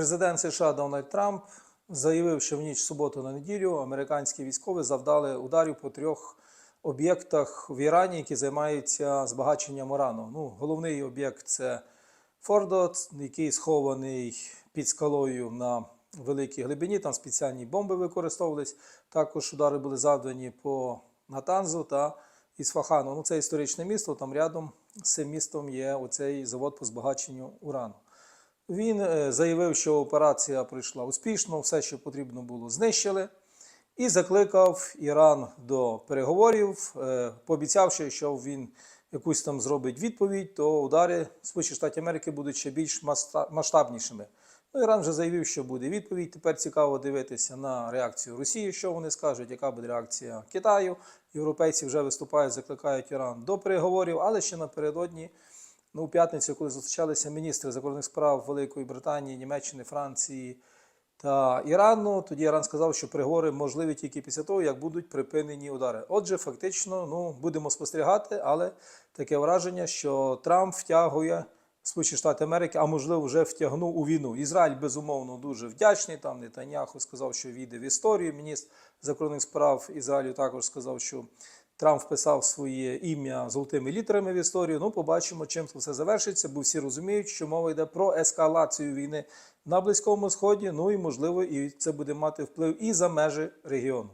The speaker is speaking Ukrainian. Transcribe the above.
Президент США Дональд Трамп заявив, що в ніч суботу на неділю американські військові завдали ударів по трьох об'єктах в Ірані, які займаються збагаченням урану. Ну, головний об'єкт це Фордо, який схований під скалою на великій глибині. Там спеціальні бомби використовувались. Також удари були завдані по Натанзу та Ісфахану. Ну, це історичне місто. Там рядом з цим містом є оцей завод по збагаченню урану. Він е, заявив, що операція пройшла успішно, все, що потрібно було, знищили, і закликав Іран до переговорів, е, пообіцявши, що він якусь там зробить відповідь, то удари Сполучених Штатів Америки будуть ще більш масштабнішими. Ну, Іран вже заявив, що буде відповідь. Тепер цікаво дивитися на реакцію Росії, що вони скажуть, яка буде реакція Китаю. Європейці вже виступають, закликають Іран до переговорів, але ще напередодні. Ну, у п'ятницю, коли зустрічалися міністри закордонних справ Великої Британії, Німеччини, Франції та Ірану, тоді Іран сказав, що переговори можливі тільки після того, як будуть припинені удари. Отже, фактично, ну будемо спостерігати, але таке враження, що Трамп втягує Сполучені Штати Америки, а можливо, вже втягнув у війну. Ізраїль безумовно дуже вдячний. Там Нетаньяху сказав, що війде в історію. Міністр закордонних справ Ізраїлю також сказав, що Трамп вписав своє ім'я золотими літерами в історію. Ну, побачимо, чим це все завершиться, бо всі розуміють, що мова йде про ескалацію війни на Близькому Сході. Ну і можливо, і це буде мати вплив і за межі регіону.